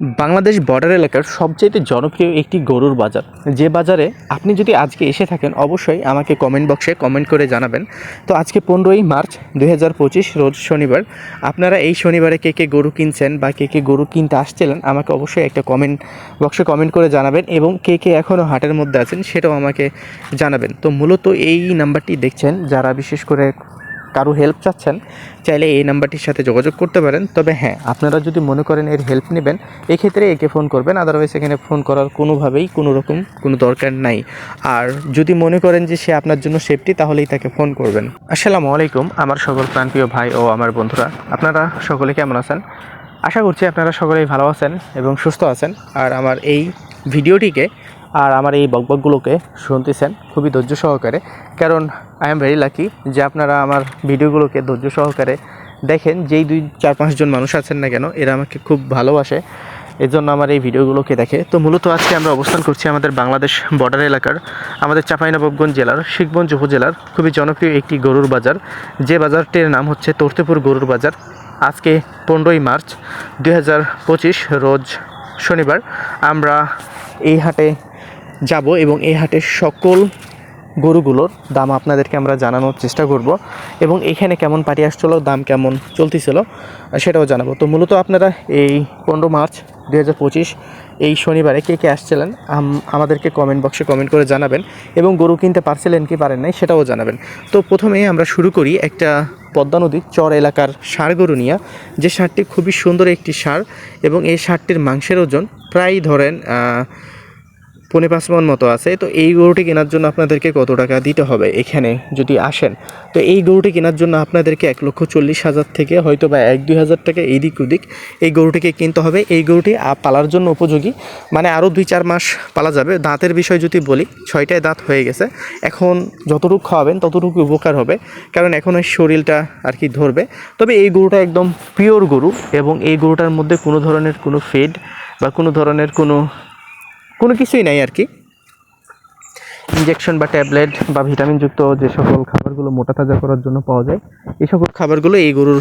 Bangladesh border এলাকার সবচেয়ে জনপ্রিয় একটি গরুর বাজার। যে বাজারে আপনি যদি আজকে এসে থাকেন, অবশ্যই আমাকে কমেন্ট বক্সে কমেন্ট করে জানাবেন। তো আজকে পনেরোই মার্চ দু হাজার পঁচিশ, রোজ শনিবার। আপনারা এই শনিবারে কে কে গরু কিনছেন বা কে কে গরু কিনতে আসছিলেন, আমাকে অবশ্যই একটা কমেন্ট বক্সে কমেন্ট করে জানাবেন এবং কে কে এখনও হাটের মধ্যে আছেন, সেটাও আমাকে জানাবেন। তো মূলত এই নাম্বারটি দেখছেন, যারা বিশেষ করে কারও হেল্প চাচ্ছেন, চাইলে এই নাম্বারটির সাথে যোগাযোগ করতে পারেন। তবে হ্যাঁ আপনারা যদি মনে করেন এর হেল্প নেবেন, এক্ষেত্রে একে ফোন করবেন। আদারওয়াইজ এখানে ফোন করার কোনোভাবেই কোনো রকম কোনো দরকার নাই। আর যদি মনে করেন যে সে আপনার জন্য সেফটি তাহলেই তাকে ফোন করবেন। আসসালামু আলাইকুম, আমার সকল প্রাণপ্রিয় ভাই ও আমার বন্ধুরা। আপনারা সকলে কেমন আছেন? আশা করছি আপনারা সকলেই ভালো আছেন এবং সুস্থ আছেন। আর আমার এই ভিডিওটিকে আর আমার এই বকবকগুলোকে শুনতেছেন খুবই ধৈর্য সহকারে। কারণ আই এম ভেরি লাকি যে আপনারা আমার ভিডিওগুলোকে ধৈর্য সহকারে দেখেন। যেই দুই, চার পাঁচজন মানুষ আছেন না কেন, এরা আমাকে খুব ভালোবাসে। এর জন্য আমার এই ভিডিওগুলোকে দেখে। তো মূলত আজকে আমরা অবস্থান করছি আমাদের বাংলাদেশ বর্ডার এলাকার, আমাদের চাঁপাইনবাবগঞ্জ জেলার, শিখগঞ্জ উপজেলার খুবই জনপ্রিয় একটি গরুর বাজার। যে বাজারটির নাম হচ্ছে তর্তেপুর গরুর বাজার। আজকে পনেরোই মার্চ দু হাজার পঁচিশ রোজ শনিবার আমরা এই হাটে যাব এবং এই হাটে সকল গরুগুলোর দাম আপনাদেরকে আমরা জানানোর চেষ্টা করব এবং এখানে কেমন পাটি আসছিল, দাম কেমন চলতেছিল সেটাও জানাব। তো মূলত আপনারা এই পনেরো মার্চ দু হাজার পঁচিশ, এই শনিবারে কে কে আসছিলেন আমাদেরকে কমেন্ট বক্সে কমেন্ট করে জানাবেন এবং গরু কিনতে পারছিলেন কি পারেন নাই সেটাও জানাবেন। তো প্রথমে আমরা শুরু করি একটা পদ্মা নদীর চর এলাকার ষাঁড় গরু নিয়ে। যে ষাঁড়টি খুবই সুন্দর একটি ষাঁড় এবং এই ষাঁড়টির মাংসের ওজন প্রায় ধরেন পৌনে পাঁচ মন মতো আছে, তো এই গরুটি কেনার জন্য আপনাদেরকে কত টাকা দিতে হবে এখানে যদি আসেন? তো এই গরুটি কেনার জন্য আপনাদেরকে এক লক্ষ চল্লিশ হাজার থেকে হয়তো বা এক দুই হাজার টাকা এদিক ওদিক এই গরুটিকে কিনতে হবে। এই গরুটি পালার জন্য উপযোগী মানে আরও দুই চার মাস পালা যাবে। দাঁতের বিষয় যদি বলি, ছয়টায় দাঁত হয়ে গেছে। এখন যতটুকু খাওয়াবেন, ততটুকু উপকার হবে, কারণ এখন ওই শরীরটা আর কি ধরবে। তবে এই গরুটা একদম পিওর গরু এবং এই গরুটার মধ্যে কোনো ধরনের কোনো ফেড বা কোনো ধরনের কোনো কোনো কিছুই নাই আর কি। ইঞ্জেকশন বা ট্যাবলেট বা ভিটামিনযুক্ত যে সকল খাবারগুলো মোটা তাজা করার জন্য পাওয়া যায় এই সকল খাবারগুলো এই গরুর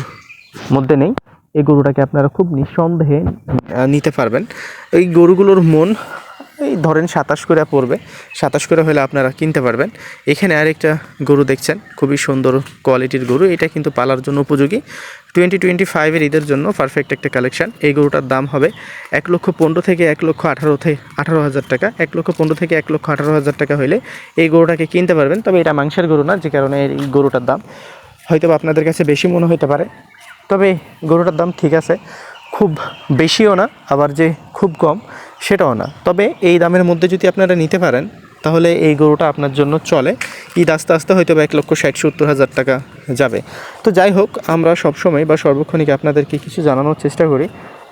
মধ্যে নেই। এই গরুটাকে আপনারা খুব নিঃসন্দেহে নিতে পারবেন। এই গরুগুলোর মন এই ধরেন সাতাশ করে পড়বে। সাতাশ করে হলে আপনারা কিনতে পারবেন। এখানে আরেকটা গরু দেখছেন, খুবই সুন্দর কোয়ালিটির গরু। এটা কিন্তু পালার জন্য উপযোগী। টোয়েন্টি টোয়েন্টি ফাইভের ঈদের জন্য পারফেক্ট একটা কালেকশন এই গরুটার দাম হবে এক লক্ষ পনেরো থেকে এক লক্ষ আঠারো থেকে আঠারো হাজার টাকা। এক লক্ষ পনেরো থেকে এক লক্ষ আঠারো হাজার টাকা হলে এই গরুটাকে কিনতে পারবেন। তবে এটা মাংসের গরু না, যে কারণে এই গরুটার দাম। হয়তো আপনাদের কাছে বেশি মনে হতে পারে। তবে গরুটার দাম ঠিক আছে। খুব বেশিও না, আবার যে খুব কম, সেটাও না। তবে এই দামের মধ্যে যদি আপনারা নিতে পারেন, তাহলে এই গরুটা আপনার জন্য চলে। ঈদ আস্তে আস্তে হয়তো বা এক লক্ষ ষাট, সত্তর হাজার টাকা যাবে। তো যাই হোক, আমরা সবসময় বা সর্বক্ষণিক আপনাদেরকে কিছু জানানোর চেষ্টা করি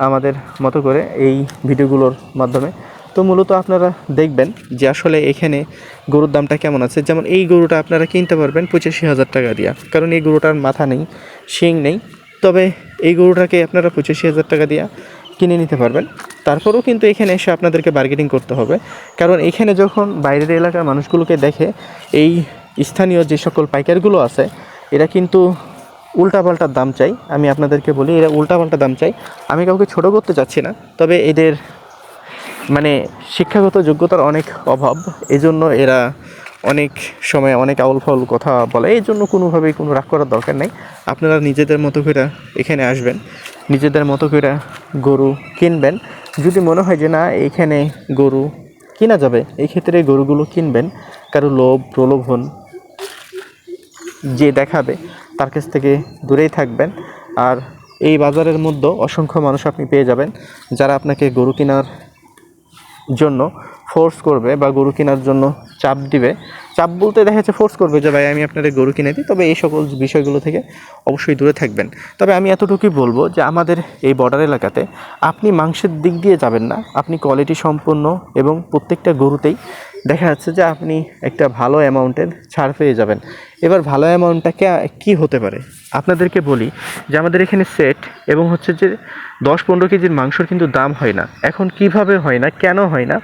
আমাদের মতো করে এই ভিডিওগুলোর মাধ্যমে। তো মূলত আপনারা দেখবেন যে আসলে এখানে গরুর দামটা কেমন আছে। যেমন এই গরুটা আপনারা কিনতে পারবেন পঁচাশি হাজার টাকা দিয়া। কারণ এই গরুটার মাথা নেই, শিং নেই। তবে এই গরুটাকে আপনারা পঁচাশি হাজার টাকা দিয়া কিনে নিতে পারবেন। তারপরেও কিন্তু এখানে এসে আপনাদেরকে বার্গেনিং করতে হবে। কারণ এখানে যখন বাইরের এলাকার মানুষগুলোকে দেখে, এই স্থানীয় যে সকল পাইকারগুলো আছে, এরা কিন্তু উল্টাপাল্টার দাম চাই আমি আপনাদেরকে বলি, এরা উল্টাপাল্টা দাম চাই আমি কাউকে ছোট করতে চাচ্ছি না, তবে এদের মানে শিক্ষাগত যোগ্যতার অনেক অভাব। এজন্য এরা অনেক সময় অনেক আউল ফাউল কথা বলে, এই জন্য কোনোভাবেই কোনো রাগ করার দরকার নেই। আপনারা নিজেদের মতো করে এখানে আসবেন, নিজেদের মতো করে গরু কিনবেন। যদি মনে হয় যে না, এখানে গরু কিনা যাবে এই ক্ষেত্রে গরুগুলো কিনবেন। কারও লোভ, প্রলোভন যে দেখাবে, তার কাছ থেকে দূরেই থাকবেন। আর এই বাজারের মধ্যে অসংখ্য মানুষ আপনি পেয়ে যাবেন, যারা আপনাকে গরু কেনার জন্য ফোর্স করবে বা গরু কেনার জন্য চাপ দিবে। চাপ বলতে দেখা যাচ্ছে ফোর্স করবে যে, ভাই, আমি আপনাদের গরু কিনে দিই। তবে এই সকল বিষয়গুলো থেকে অবশ্যই দূরে থাকবেন। তবে আমি এতটুকুই বলব যে, আমাদের এই বর্ডার এলাকাতে আপনি মাংসের দিক দিয়ে যাবেন না। আপনি কোয়ালিটি সম্পন্ন এবং প্রত্যেকটা গরুতেই দেখা যাচ্ছে যে আপনি একটা ভালো অ্যামাউন্টের ছাড় পেয়ে যাবেন। এবার ভালো অ্যামাউন্টটা কী হতে পারে? আপনাদেরকে বলি যে আমাদের এখানে সেট এবং হচ্ছে যে দশ পনেরো কেজির মাংসর কিন্তু দাম হয় না। এখন কীভাবে হয় না, কেন হয় না,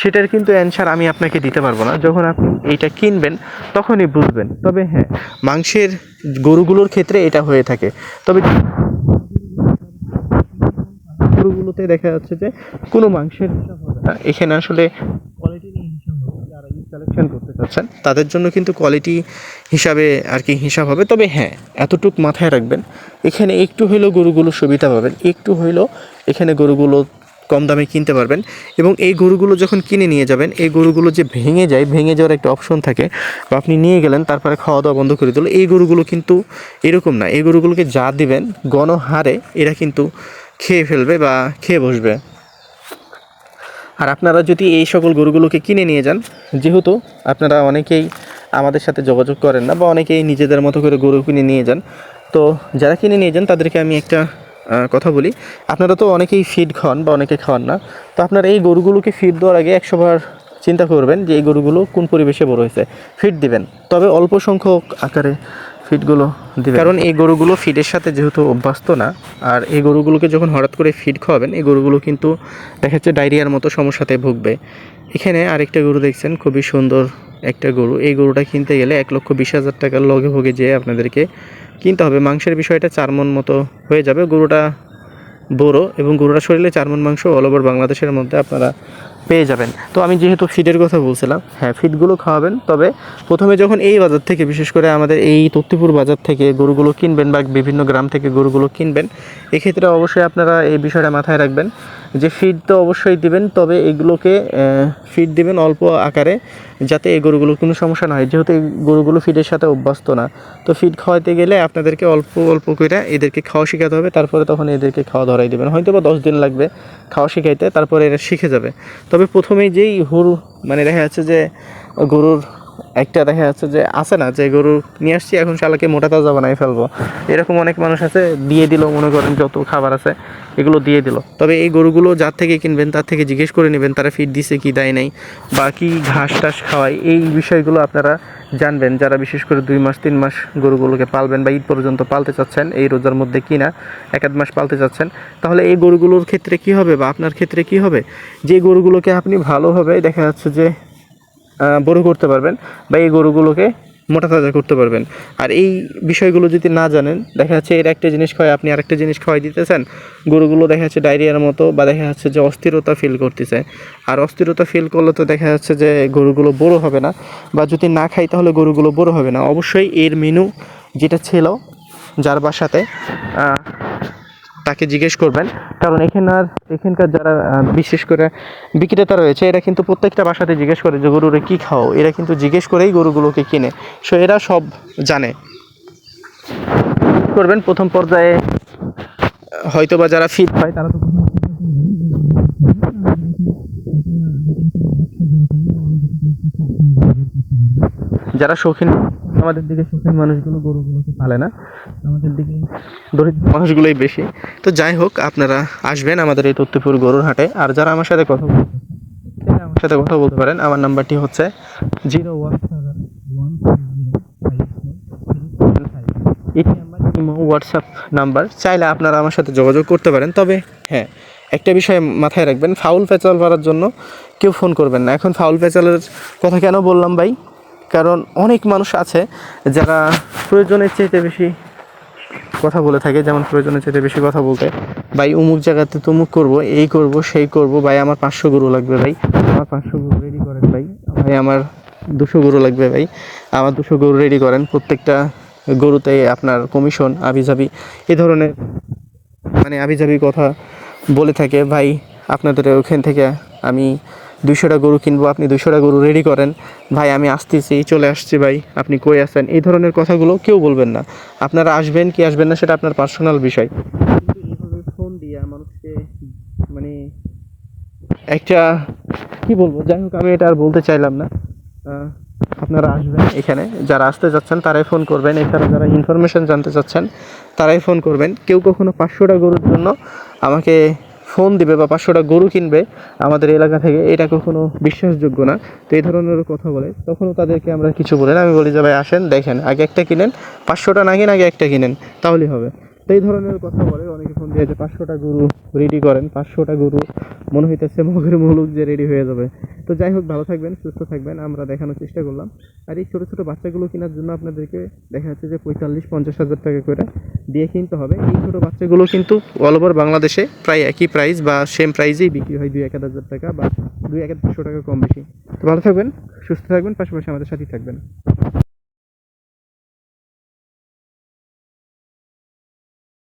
সেটার কিন্তু অ্যান্সার আমি আপনাকে দিতে পারব না। যখন আপনি এইটা কিনবেন, তখনই বুঝবেন। তবে হ্যাঁ মাংসের গরুগুলোর ক্ষেত্রে এটা হয়ে থাকে। তবে গরুগুলোতে দেখা যাচ্ছে যে কোনো মাংসের এখানে আসলে কোয়ালিটি নিয়ে হিসাব হবে যারা ঈদ কালেকশন করতে চাচ্ছেন? তাদের জন্য কিন্তু কোয়ালিটি হিসাবে আর কি হিসাব হবে। তবে হ্যাঁ এতটুক মাথায় রাখবেন, এখানে একটু হইলেও গরুগুলো সুবিধা পাবেন, একটু হইলেও এখানে গরুগুলো কম দামে কিনতে পারবেন এবং এই গরুগুলো যখন কিনে নিয়ে যাবেন, এই গরুগুলো যে ভেঙে যায়, ভেঙে যাওয়ার একটা অপশন থাকে বা আপনি নিয়ে গেলেন, তারপরে খাওয়া দাওয়া বন্ধ করে দিল, এই গরুগুলো কিন্তু এরকম না। এই গরুগুলোকে যা দিবেন, গণহারে এরা কিন্তু খেয়ে ফেলবে বা খেয়ে বসবে। আর আপনারা যদি এই সকল গরুগুলোকে কিনে নিয়ে যান, যেহেতু আপনারা অনেকেই আমাদের সাথে যোগাযোগ করেন না বা অনেকেই নিজেদের মতো করে গরু কিনে নিয়ে যান, তো যারা কিনে নিয়ে যান তাদেরকে আমি একটা কথা বলি। আপনারা তো অনেকেই ফিড খাওয়ান বা অনেকে খাওয়ান না, তো আপনারা এই গরুগুলোকে ফিড দেওয়ার আগে একশোবার চিন্তা করবেন যে এই গরুগুলো কোন পরিবেশে বড় হয়েছে। ফিড দিবেন। তবে অল্প সংখ্যক আকারে ফিডগুলো কারণ এই গরুগুলো ফিডের সাথে যেহেতু অভ্যস্ত না, আর এই গরুগুলোকে যখন হঠাৎ করে ফিড খাওয়াবেন, এই গরুগুলো কিন্তু দেখা যাচ্ছে ডায়রিয়ার মতো সমস্যাতে ভুগবে। এখানে আরেকটা গরু দেখছেন, খুবই সুন্দর একটা গরু। এই গরুটা কিনতে গেলে এক লক্ষ বিশ হাজার টাকার লগে ভোগে যেয়ে আপনাদেরকে কিনতে হবে। মাংসের বিষয়টা চার মন মতো হয়ে যাবে। গরুটা বড় এবং গরুরা শরীরে চারমন মাংস অল ওভার বাংলাদেশের মধ্যে আপনারা পেয়ে যাবেন। তো আমি যেহেতু ফিডের কথা বলছিলাম হ্যাঁ ফিডগুলো খাওয়াবেন। তবে প্রথমে যখন এই বাজার থেকে, বিশেষ করে আমাদের এই তত্তিপুর বাজার থেকে গরুগুলো কিনবেন বা বিভিন্ন গ্রাম থেকে গরুগুলো কিনবেন, এক্ষেত্রে অবশ্যই আপনারা এই বিষয়টা মাথায় রাখবেন। যে ফিড তো অবশ্যই দিবেন, তবে এগুলোকে ফিড দিবেন অল্প আকারে, যাতে এই গরুগুলোর কোনো সমস্যা না হয়। যেহেতু এই গরুগুলো ফিডের সাথে অভ্যস্ত না, তো ফিড খাওয়াতে গেলে আপনাদেরকে অল্প অল্প করে এদেরকে খাওয়া শেখাতে হবে। তারপরে তখন এদেরকে খাওয়া ধরাই দেবেন। হয়তো বা দশ দিন লাগবে খাওয়া শেখাইতে, তারপরে এরা শিখে যাবে। তবে প্রথমেই যেই হুর মানে দেখা যাচ্ছে যে গরুর একটা দেখা যাচ্ছে যে আছে না, যে গরু নিয়ে আসছি, এখন শালাকে মোটা তাজা বানাই ফেলব। এরকম অনেক মানুষ আছে, দিয়ে দিল, মনে করেন যত খাবার আছে, এগুলো দিয়ে দিল। তবে এই গরুগুলো যার থেকে কিনবেন, তার থেকে জিজ্ঞেস করে নেবেন, তারা ফিড দিছে কি, দেয় নাই, বা কি ঘাস টাস খাওয়ায়, এই বিষয়গুলো আপনারা জানবেন। যারা বিশেষ করে দুই মাস, তিন মাস গরুগুলোকে পালবেন বা ঈদ পর্যন্ত পালতে চাচ্ছেন, এই রোজার মধ্যে কিনা, এক আধ মাস পালতে চাচ্ছেন, তাহলে এই গরুগুলোর ক্ষেত্রে কি হবে বা আপনার ক্ষেত্রে কি হবে? যে গরুগুলোকে আপনি ভালোভাবে দেখা যাচ্ছে যে বড় করতে পারবেন বা এই গরুগুলোকে মোটা তাজা করতে পারবেন। আর এই বিষয়গুলো যদি না জানেন, দেখা যাচ্ছে এর একটা জিনিস খাওয়ায়, আপনি আরেকটা জিনিস খাওয়াই দিতেছেন, গরুগুলো দেখা যাচ্ছে ডায়রিয়ার মতো বা দেখা যাচ্ছে যে অস্থিরতা ফিল করতেছে। আর অস্থিরতা ফিল করলে তো দেখা যাচ্ছে যে গরুগুলো বড় হবে না বা যদি না খাই তাহলে গরুগুলো বড় হবে না। অবশ্যই এর মেনু যেটা ছিল, যার বাসাতে তাকে জিজ্ঞেস করবেন। কারণ এখানে এখানকার যারা বিশেষ করে বিক্রেতা রয়েছে, এরা কিন্তু প্রত্যেকটা বাসাতে জিজ্ঞেস করে যে, গরুরে কী খাও? এরা কিন্তু জিজ্ঞেস করেই গরুগুলোকে কিনে। সো এরা সব জানে। করবেন প্রথম পর্যায়ে হয়তো বা যারা ফিট হয়, তারা তো যারা শৌখিন আমাদের দিকে শৌখিন মানুষগুলো গরুগুলোকে পালে না। আমাদের দিকে দরিদ্র মানুষগুলোই বেশি। তো যাই হোক, আপনারা আসবেন আমাদের এই তথ্যপুর গরুর হাটে। আর যারা আমার সাথে কথা বলতে আমার সাথে কথা বলতে পারেন, আমার নাম্বারটি হচ্ছে জিরো ওয়ান ওয়ান এটি আমার ইমো, হোয়াটসঅ্যাপ নাম্বার। চাইলে আপনারা আমার সাথে যোগাযোগ করতে পারেন। তবে হ্যাঁ একটা বিষয় মাথায় রাখবেন, ফাউল পেঁচাল করার জন্য কেউ ফোন করবেন না। এখন ফাউল পেঁচালের কথা কেন বললাম ভাই? কারণ অনেক মানুষ আছে যারা প্রয়োজনের চাইতে বেশি কথা বলে থাকে, যেমন প্রয়োজনের চাইতে বেশি কথা বলতে। ভাই উমুক জায়গাতে তমুক করব, এই করব, সেই করব, ভাই, আমার পাঁচশো গরু লাগবে, ভাই। আমার পাঁচশো গরু রেডি করেন, ভাই। ভাই, আমার দুশো গরু লাগবে, ভাই। আমার দুশো গরু রেডি করেন, প্রত্যেকটা গরুতে আপনার কমিশন আবিজাবি, এ ধরনের মানে আবিজাবি কথা বলে থাকে। ভাই, আপনাদের ওখান থেকে আমি দুইশোটা গরু কিনবো আপনি দুইশোটা গরু রেডি করেন। ভাই আমি আসতেছি চলে আসছি ভাই আপনি কই আছেন? এই ধরনের কথাগুলো কেউ বলবেন না। আপনারা আসবেন কি আসবেন না সেটা আপনার পার্সোনাল বিষয়। এইভাবে ফোন দিয়ে মানুষকে মানে একটা কি বলব যাই হোক আমি এটা আর বলতে চাইলাম না। আপনারা আসবেন এখানে যারা আসতে যাচ্ছেন তারাই ফোন করবেন। এছাড়া যারা ইনফরমেশন জানতে চাচ্ছেন তারাই ফোন করবেন। কেউ কখনো পাঁচশোটা গরুর জন্য আমাকে ফোন দিবে বা পাঁচশোটা গরু কিনবে আমাদের এলাকা থেকে, এটা কখনো বিশ্বাসযোগ্য না। তো এই ধরনের কথা বলে, তখনও তাদেরকে আমরা কিছু বলে না। আমি বলি যে, ভাই, আসেন, দেখেন, আগে একটা কিনেন, পাঁচশোটা না কিনে আগে একটা কিনেন, তাহলেই হবে। তো এই ধরনের কথা বলে, অনেকে ফোন দিয়ে যে, পাঁচশোটা গরু রেডি করেন, পাঁচশোটা গরু মনে হইতেছে মগের মুলুক যে রেডি হয়ে যাবে। তো যাই হোক, ভালো থাকবেন, সুস্থ থাকবেন, আমরা দেখানোর চেষ্টা করলাম। আর এই ছোটো ছোটো বাচ্চাগুলো কেনার জন্য আপনাদেরকে দেখা যাচ্ছে যে পঁয়তাল্লিশ, পঞ্চাশ হাজার টাকা করে দিয়ে কিনতে হবে। এই ছোটো বাচ্চাগুলো কিন্তু অল ওভার বাংলাদেশে প্রায় একই প্রাইস বা সেম প্রাইসেই বিক্রি হয় দুই এক হাজার টাকা বা দুই এক হাজারশো টাকা কম বেশি। তো ভালো থাকবেন, সুস্থ থাকবেন, পাশাপাশি আমাদের সাথেই থাকবেন।